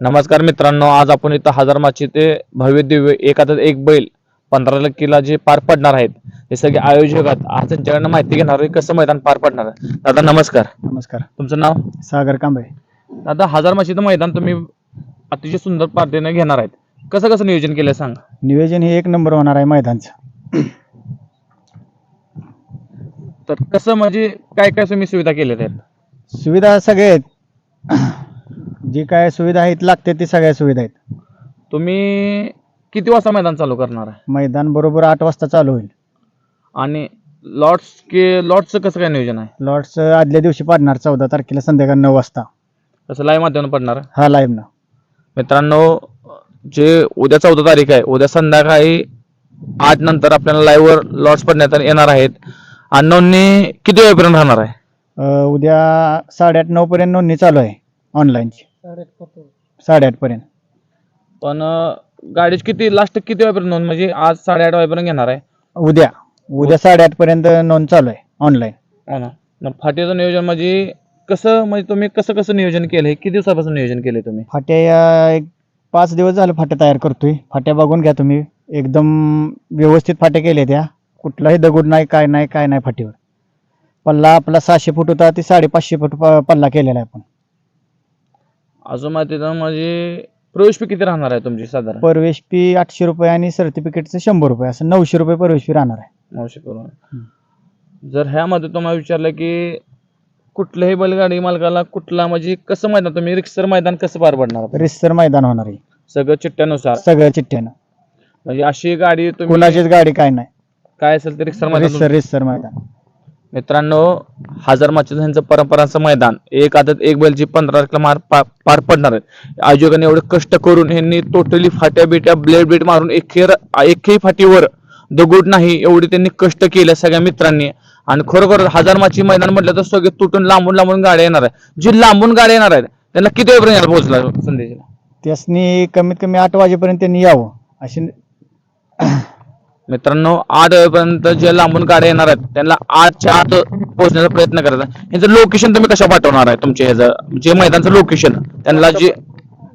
नमस्कार मित्रांनो आज आपण इथं हजार माची ते भव्य दिव्य एखादा एक बैल पंधरा किला जे पार पडणार आहेत हे सगळे आयोजक आहेत. आज त्यांच्याकडनं माहिती घेणार आहे कसं मैदान पार पडणार आहे. दादा नमस्कार. नमस्कार. तुमचं नाव? सागर कांबळे. दादा हजार माशीचं मैदान तुम्ही अतिशय सुंदर पद्धतीने घेणार आहेत. कसं कसं नियोजन केलंय सांगा. नियोजन हे एक नंबर होणार आहे मैदानचं. तर कसं म्हणजे काय काय तुम्ही सुविधा केल्या आहेत? सुविधा सगळे आहेत. जी काय सुविधा आहेत लागते ती सगळ्या सुविधा आहेत. तुम्ही किती वाजता मैदान चालू करणार आहे? मैदान बरोबर आठ वाजता चालू होईल. आणि लॉट्स के लॉट्सचं कसं काय नियोजन आहे? लॉट्स आदल्या दिवशी पाडणार चौदा तारखेला संध्याकाळी नऊ वाजता. कसं लाईव्ह माध्यमातून पडणार आहे? हा लाईव्ह ना. मित्रांनो जे उद्या चौदा तारीख आहे उद्या संध्याकाळी आठ नंतर आपल्याला लाईव्हवर लॉट्स पडण्यात येणार आहेत. आणि नोंदणी किती वेळपर्यंत राहणार आहे? अं, उद्या साडेआठ नऊ पर्यंत नोंदणी चालू आहे ऑनलाईनची साडेआठ पर्यंत पण अं, गाडीची किती लास्ट किती वेळपर्यंत नोंद? म्हणजे आज साडेआठ वाजेपर्यंत घेणार आहे. उद्या. उद्या साडेआठ पर्यंत नोंद चालू आहे ऑनलाईन हो ना. मग फाटीचं नियोजन म्हणजे कसं म्हणजे तुम्ही कसं कसं नियोजन केलंय? किती दिवसापासून नियोजन केलंय तुम्ही? फाट्या या एक पाच दिवस झाले फाट्या तयार करतोय. फाट्या बघून घ्या तुम्ही. एकदम व्यवस्थित फाट्या केल्या त्या. कुठलाही दगड नाही काय नाही काय नाही फाटीवर. पल्ला आपला सहाशे फूट होता ते साडेपाचशे फूट प- पल्ला केलेला आहे आपण. अजून माहिती तर म्हणजे प्रवेश फी किती राहणार आहे तुमची साधारण? प्रवेश फी आठशे रुपये आणि सर्टिफिकेटचं शंभर रुपये. असं नऊशे रुपये प्रवेश फी राहणार आहे. नऊशे करून जर ह्यामध्ये तुम्हाला विचारलं की कुठल्याही बैलगाडी मालकाला कुठला म्हणजे कसं मैदान तुम्ही रिक्सर मैदान कसं पार पडणार? आता? रिस्सर मैदान होणार आहे. सगळं चिठ्ठ्यानुसार? सगळं चिठ्ठ्यानं. म्हणजे अशी गाडी तुम्ही कुणाचीच गाडी काय नाही. काय असेल ते रिक्सर मैदान रिस्सर मैदान. मित्रांनो हजार माचीस परंपरांचं मैदान. एक आदत एक बैलची पंधरा किलो मार पार पडणार आहे. आयोजकांनी एवढे कष्ट करून यांनी टोटली फाट्या बिट्या ब्लेड ब्लेड मारून एकेर एकही फाटीवर दगड नाही एवढे त्यांनी कष्ट केले सगळ्या मित्रांनी. आणि खरोखर हजार माची मैदान म्हटलं तर सगळे तुटून लांबून लांबून गाड्या येणार आहे जी लांबून गाड्या येणार आहेत त्यांना किती वेळपर्यंत पोहोचला संदेश? त्यासनी कमीत कमी आठ वाजेपर्यंत त्यांनी यावं. अशी मित्रांनो आठ वेळेपर्यंत जे लांबून गाड्या येणार आहेत त्यांना आठच्या आत पोहोचण्याचा प्रयत्न करायचा यांचं लोकेशन तुम्ही कशा पाठवणार आहे तुमच्या ह्याचं? जे मैदानचं लोकेशन त्यांना जे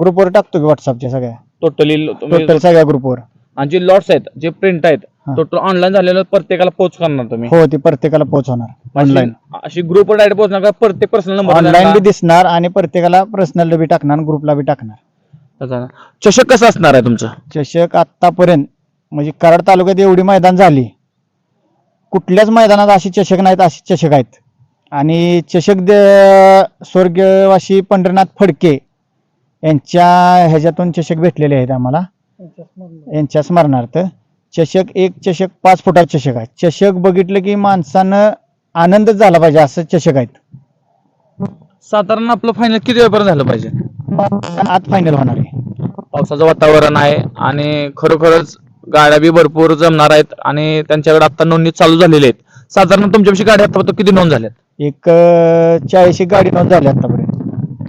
ग्रुपवर टाकतो की व्हॉट्सअपच्या सगळ्या. टोटली टोटल सगळ्या ग्रुपवर आणि जे लॉट्स आहेत जे प्रिंट आहेत हा. टोटल ऑनलाईन झालेलं प्रत्येकाला पोच करणार तुम्ही. हो ती प्रत्येकाला पोहोचवणार ऑनलाईन अशी- अशी ग्रुपवर डायरेक्ट पोहोचणार का? प्रत्येक पर्सनल ऑनलाईन बी नंबर दिसणार आणि प्रत्येकाला पर्सनल बी टाकणार ग्रुपला बी टाकणार. चषक कसं असणार आहे तुमचं? चषक आतापर्यंत म्हणजे कराड तालुक्यात एवढी मैदान झाली. कुठल्याच मैदानात अशी चषक नाहीत अशी चषक आहेत. आणि चषक द- स्वर्गवासी पंढरनाथ फडके यांच्या ह्याच्यातून चषक भेटलेले आहेत आम्हाला. यांच्या स्मरणार्थ. चषक एक चषक पाच फुटाचा चषक आहे. चषक बघितलं की माणसानं आनंदच झाला पाहिजे असं चषक आहेत. साधारण आपलं फायनल किती वेळपर्यंत झालं पाहिजे? आत फायनल होणार आहे. पावसाचं वातावरण आहे आणि खरोखरच गाड्या बी भरपूर जमणार आहेत आणि त्यांच्याकडे आता नोंदणी चालू झालेली आहेत. साधारण तुमच्यापाशी गाड्या आता किती नोंद झाल्यात? एक एक गाडी नोंद झाली आतापर्यंत.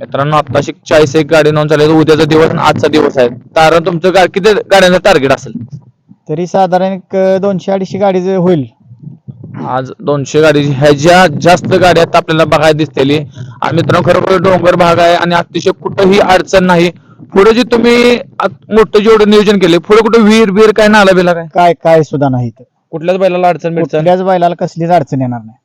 मित्रांनो आताशी चाळीस एक गाडी नोंद झाली उद्याचा दिवस आणि आजचा दिवस आहे. कारण तुमचं गा- किती गाड्यांचं टार्गेट असेल? तरी साधारण एक दोनशे अडीचशे गाडी जे होईल. आज दोनशे गाडी ह्याच्या जास्त गाड्या आता आपल्याला बघायला दिसतेली. आणि मित्रांनो खरोखर डोंगर भाग आहे आणि अतिशय कुठंही अडचण नाही. पुढे जे तुम्ही आत- मोठं जेवढं नियोजन केले पुढे कुठं विहीर बिहीर काय नाला बिला काय? काय काय सुद्धा नाही इथं. कुठल्याच बैलाला अडचण मिळतं कुठल्याच बैलाला कसलीच अडचण येणार नाही.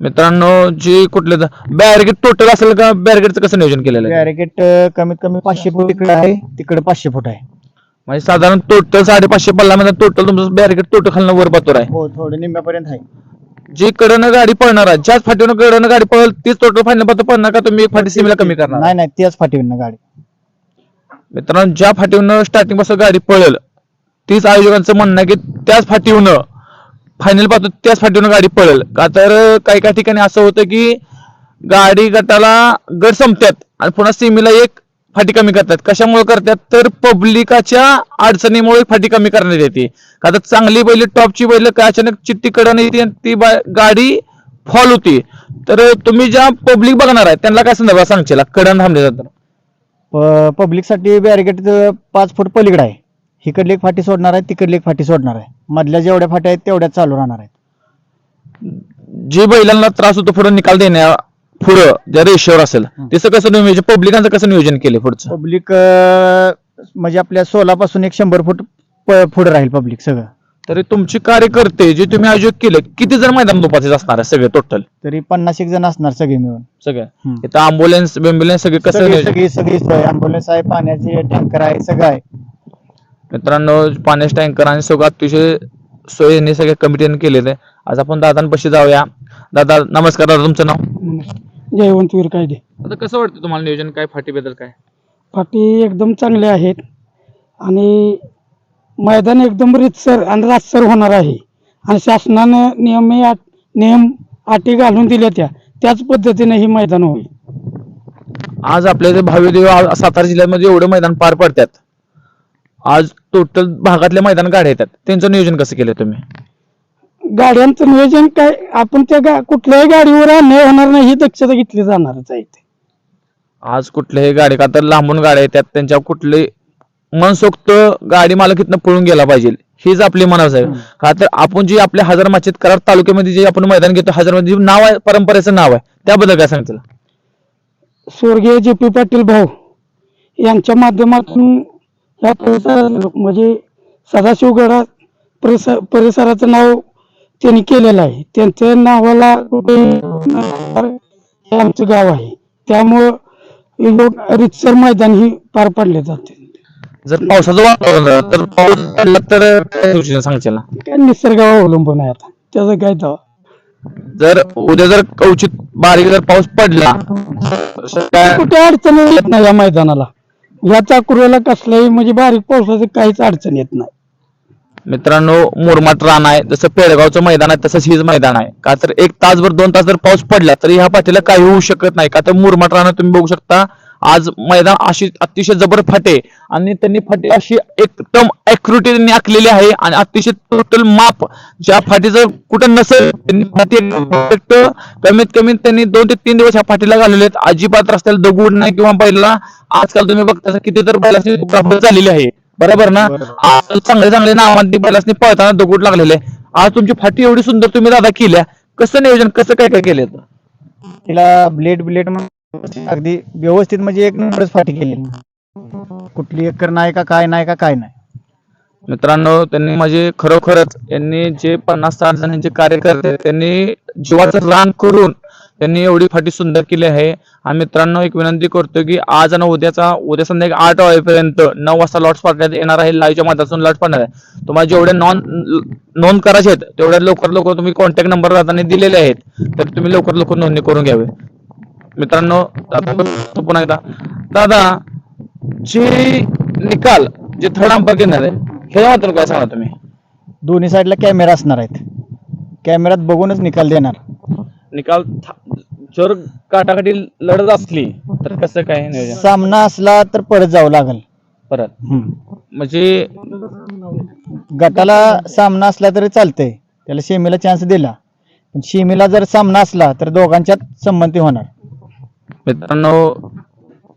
मित्रांनो जे कुठले बॅरिगेट टोटल असेल का बॅरिगेटचं कसं नियोजन केलेलं आहे? बॅरिकेट कमीत कमी पाचशे फूट इकडे आहे तिकडे पाचशे फूट आहे. म्हणजे साधारण टोटल साडेपाचशे पल्ला मध्ये टोटल तुमचं बॅरिगेट टोटल खालनं वर पातूर आहे. हो थोडं निम्म्यापर्यंत आहे. जी कडनं गाडी पळणार आहे ज्याच फाटीवर कडनं गाडी पळल तीच टोटल फायनल पातूर पळणार का तुम्ही एक फाटी सीमेला कमी करणार? नाही नाही त्याच फाटीवर गाडी. मित्रांनो ज्या फाटीवरनं स्टार्टिंगपासून गाडी पळेल तीच आयोजकांचं म्हणणं आहे की त्याच फाटीवरनं फायनल पाहतो त्याच फाटीवरनं गाडी पळेल. का तर काही काही ठिकाणी असं होतं की गाडी गटाला गट संपतात आणि पुन्हा सीमेला एक फाटी कमी करतात. कशामुळे करतात? तर पब्लिकाच्या अडचणीमुळे फाटी कमी करण्यात येते. का तर चांगली बैल टॉपची बैल काय अचानक चिट्टी कडन येते आणि ती गाडी फॉल होती. तर तुम्ही ज्या पब्लिक बघणार आहे त्यांना काय संदर्भात सांगशील? कडन थांबले जातात पब्लिकसाठी बॅरिकेट पाच फूट पलीकडे आहे. इकडली एक फाटी सोडणार आहे तिकडली एक फाटी सोडणार आहे. मधल्या जेवढ्या फाट्या आहेत तेवढ्याच चालू राहणार आहेत. जे बैलांना त्रास होतो पुढे निकाल देण्या पुढं ज्या रेषेवर असेल त्याचं कसं नियोजन पब्लिकांचं कसं नियोजन केलं पुढचं? पब्लिक म्हणजे आपल्या सोलापासून एक शंभर फूट प- पुढे राहील पब्लिक सगळं. तरी तुमची कार्यकर्ते जे तुम्ही आयोजक केले किती जण मैदान दुपारचे असणार आहे सगळे टोटल तरी पन्नास एक जण असणार सगळे मिळून. सगळे? हम्म. इथं अँब्युलन्स बिम्ब्युलन्स सगळे कसं सगळी नियोजन? सगळी सगळी सोय अँब्युलन्स आहे पाण्याचे टँकर आहे सगळं आहे. मित्रांनो पाण्याचे टँकर आणि सगळं अतिशय सोयीने सगळे कमिटीने केलेलं आहे. आज आपण दादांपाशी जाऊया. दादा नमस्कार दादा तुमचं नाव? जयवंत वीर कायदे आता कसं वाटतं तुम्हाला नियोजन? काय फाटीबद्दल काय? फाटी एकदम चांगले आहेत. आणि मैदान एकदम रितसर आणि रातसर होणार आहे. आणि शासनानं नियम नियम अटी घालून दिल्या त्या. त्याच पद्धतीने ही मैदान होईल. आज आपल्या इथे भावी देव आ- सातारा जिल्ह्यामध्ये एवढे मैदान पार पडतात आज टोटल भागातले मैदान गाड्या येतात. त्यांचं नियोजन कसं केलं तुम्ही? गाड्यांचं नियोजन काय? आपण त्या गा कुठल्याही गाडीवर अन्याय होणार नाही ही दक्षता घेतली जाणारच आहे इथे. आज कुठल्याही गाडी का तर लांबून गाड्या येतात त्यांच्या कुठले मनसोक्त गाडी मालक इथनं पळून गेला पाहिजे. हीच आपली मनाच आहे. का तर आपण जी आपल्या हजार माचित करार तालुक्यामध्ये जे आपण मैदान घेतो हजारमध्ये नाव आहे परंपरेचं नाव आहे. त्याबद्दल काय सांगतील स्वर्गीय जे पी पाटील भाऊ यांच्या माध्यमातून या परिसरात म्हणजे सदाशिवगडा परिसर परिसराचं नाव त्यांनी केलेलं आहे. त्यांच्या नावाला कुठे हे आमचं गाव आहे. त्यामुळं लोक रितसर मैदान ही पार पाडले जाते. जर पावसाचं वातावरण झालं तर पाऊस पडला तर काय सूचना सांगशील? ना काय निसर्गावर अवलंबून आहे आता. त्याचं काय दावा जर उद्या जर कवचित बारीक जर पाऊस पडला तर काय कुठे अडचण येत नाही या मैदानाला. या चाकुऱ्याला कसल्याही म्हणजे बारीक पावसाचं काहीच अडचण येत नाही. मित्रांनो मुरमाट रान आहे जसं पेडगावचं मैदान आहे तसंच हीच मैदान आहे. का तर एक तासभर दोन तास जर पाऊस पडला तरी ह्या पाठीला काही होऊ शकत नाही. का तर मुरमाट रान तुम्ही बघू शकता आज मैदान अशी अतिशय जबर फाटे आणि त्यांनी फाटे अशी एकदम ऍक्युरेटी त्यांनी आखलेली आहे आणि अतिशय टोटल माप ज्या फाटी जर कुठं नसेल त्यांनी फाटी कमीत कमी त्यांनी दोन ते तीन दिवस ह्या फाटीला घालवले आहेत अजिबात रस्त्याला दगड नाही किंवा बैलाला. आजकाल तुम्ही बघता किती तर बैलाची झालेली आहे. बरोबर ना? आज चांगले चांगले नावांनी बैलासनी पळताना दगड लागलेले आज तुमची फाटी एवढी सुंदर तुम्ही दादा केल्या. कसं नियोजन कसं काय काय केलं? तिला ब्लेड ब्लेड अगदी व्यवस्थित म्हणजे एक नंबरच फाटी केली. कुठली एकर नाही का काय नाही का काय नाही. मित्रांनो त्यांनी म्हणजे खरोखरच यांनी जे पन्नास साठ जणांचे कार्यकर्ते त्यांनी जीवाचं रान करून त्यांनी एवढी फाटी सुंदर केली आहे. आणि मित्रांनो एक विनंती करतो की आज आणि उद्याचा उद्या संध्याकाळी आठ वाजेपर्यंत नऊ वाजता लॉट्स पाडण्यात येणार आहे. लाईव्हच्या माध्यमातून लॉट पाडणार आहे. तुम्हाला जेवढे नॉन नोंद करायचे आहेत तेवढ्या लवकर लवकर तुम्ही कॉन्टॅक्ट नंबर दादांनी दिलेले आहेत. तर तुम्ही लवकर लवकर नोंदणी करून घ्यावी. मित्रांनो दादा पुन्हा एकदा. दादा जे निकाल जे थर्ड अंपायर घेणार आहे हे मात्र काय सांगा तुम्ही? दोन्ही साईडला कॅमेरा असणार आहेत. कॅमेऱ्यात बघूनच निकाल देणार. निकाल था- जर काटाकाटी लढत असली तर कसं काय नियोजन? सामना असला तर परत जावं लागेल. परत? हम्म. म्हणजे गटाला सामना असला तरी चालतंय. त्याला शेमीला चान्स दिला. पण शेमीला जर सामना असला तर दोघांच्यात संमती होणार. मित्रांनो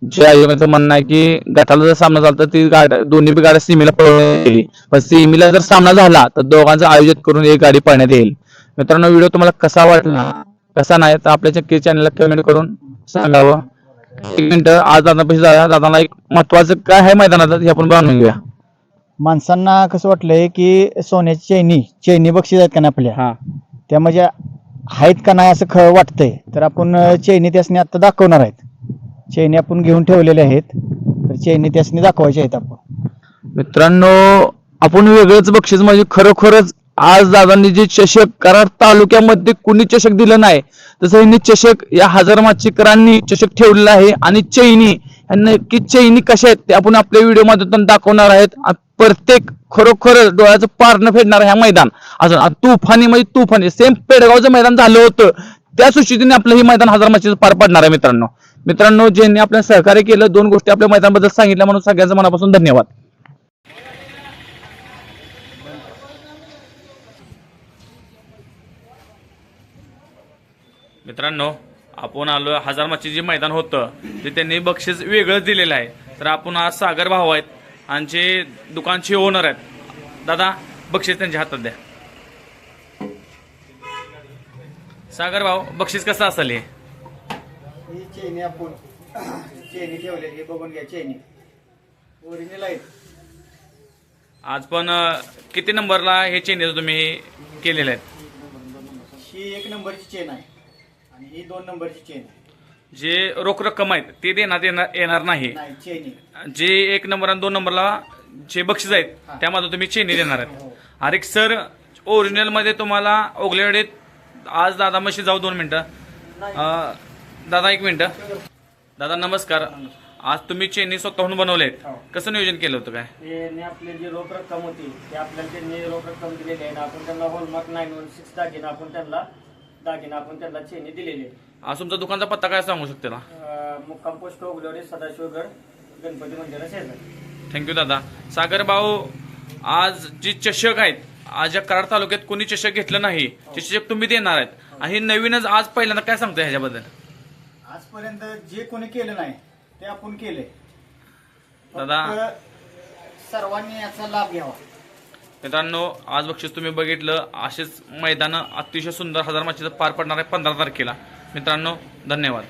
जे आयोगाचं म्हणणं आहे की गटाला जर सामना झाला तर ती गाड्या दोन्ही गाड्या सीमेला पळवण्यात येईल. पण सीमेला जर सामना झाला तर दोघांचं आयोजित करून एक गाडी पळण्यात येईल. मित्रांनो व्हिडिओ तुम्हाला कसा वाटला कसा नाही तर आपल्या चक्की चॅनलला कमेंट करून सांगावं. एक मिनिट आज दादापाशी जाऊया. दादाला एक महत्वाचं काय आहे मैदानात हे आपण जाणून घेऊया. माणसांना कसं वाटलंय की सोन्याची चैनी चैनी बक्षीस आहेत का नाही आपल्या? हा. त्या म्हणजे आहेत का नाही असं ख वाटतंय. तर आपण चैनी त्यासनी आता दाखवणार आहेत. चैनी आपण घेऊन ठेवलेले आहेत. तर चैनी त्यासनी दाखवायचे आहेत आपण. मित्रांनो आपण वेगळंच बक्षीस म्हणजे खरोखरच आज दादांनी जे चषक कराड तालुक्यामध्ये कुणी चषक दिलं नाही तसं यांनी चषक या हजार माचिकरांनी चषक ठेवलेला आहे. आणि चैनी यांना की चैनी कशा आहेत ते आपण आपल्या व्हिडिओ मधून दाखवणार आहेत. प्रत्येक खरोखर डोळ्याचं पारणं फेडणार ह्या मैदान. अजून तुफानी म्हणजे तुफानी. सेम पेडगावचं मैदान झालं होतं. त्या सुशितीने आपलं हे मैदान हजार माचीचं पार पडणार आहे मित्रांनो. मित्रांनो ज्यांनी आपल्याला सहकार्य केलं दोन गोष्टी आपल्या मैदानाबद्दल सांगितल्या म्हणून सगळ्यांचं मनापासून धन्यवाद. मित्रांनो आपण आलो हजार माची जे मैदान होतं ते त्यांनी बक्षीस वेगळंच दिलेलं आहे. तर आपण आज सागर भाऊ आहेत आणि जे दुकानचे ओनर आहेत. दादा बक्षीस त्यांच्या हातात द्या. सागर भाऊ बक्षीस कसं असेल हे? ही चेनी आपण चेनी ठेवलेली बघून घ्या चेनी. ओरिजिनल आहेत आज पण अं, किती नंबरला हे चेंजेस तुम्ही केलेले आहेत ही एक नंबरची चेन आहे. आणि ही दोन नंबरची चेन आहे. जे रोख रक्कम आहेत ते देण्यात येणार येणार नाही. नाही चेनी जे एक नंबर आणि दोन नंबरला जे बक्षीस आहेत त्यामध्ये तुम्ही चेनी देणार आहेत. अरे सर ओरिजिनलमध्ये तुम्हाला ओगलेवाडीत आज दादा मशी जाऊ दोन मिनिटं. अं, दादा एक मिनिटं. दादा नमस्कार. आज तुम्ही चेनी स्वतःहून बनवले हो. आहेत कसं नियोजन केलं होतं काय? ते आपले जी रोख रक्कम होती ते आपल्याला त्यांनी रोख रक्कम दिलेली आहे. आपण त्यांना हॉलमार्क नाईन वन सिक्स दागिना आपण त्यांना दागिना आपण त्यांना चेनी दिलेली आज तुमचा दुकानचा पत्ता काय सांगू शकते ना अं, मुक्काम पोस्ट ओगलोडे सदाशिवगड गणपती मंदिरा शेजार. थँक्यू दादा. सागर भाऊ आज जी चषक आहेत आज या कराड तालुक्यात कोणी चषक घेतलं नाही ते चषक तुम्ही देणार आहेत. आणि हे नवीनच आज पहिल्यांदा काय सांगताय ह्याच्याबद्दल? आजपर्यंत जे कोणी केलं नाही ते आपण केले दादा. सर्वांनी याचा लाभ घ्यावा. मित्रांनो आज बक्षीस तुम्ही बघितलं असेच मैदानं अतिशय सुंदर हजार माचीचं पार पडणार आहे पंधरा तारखेला. मित्रांनो धन्यवाद.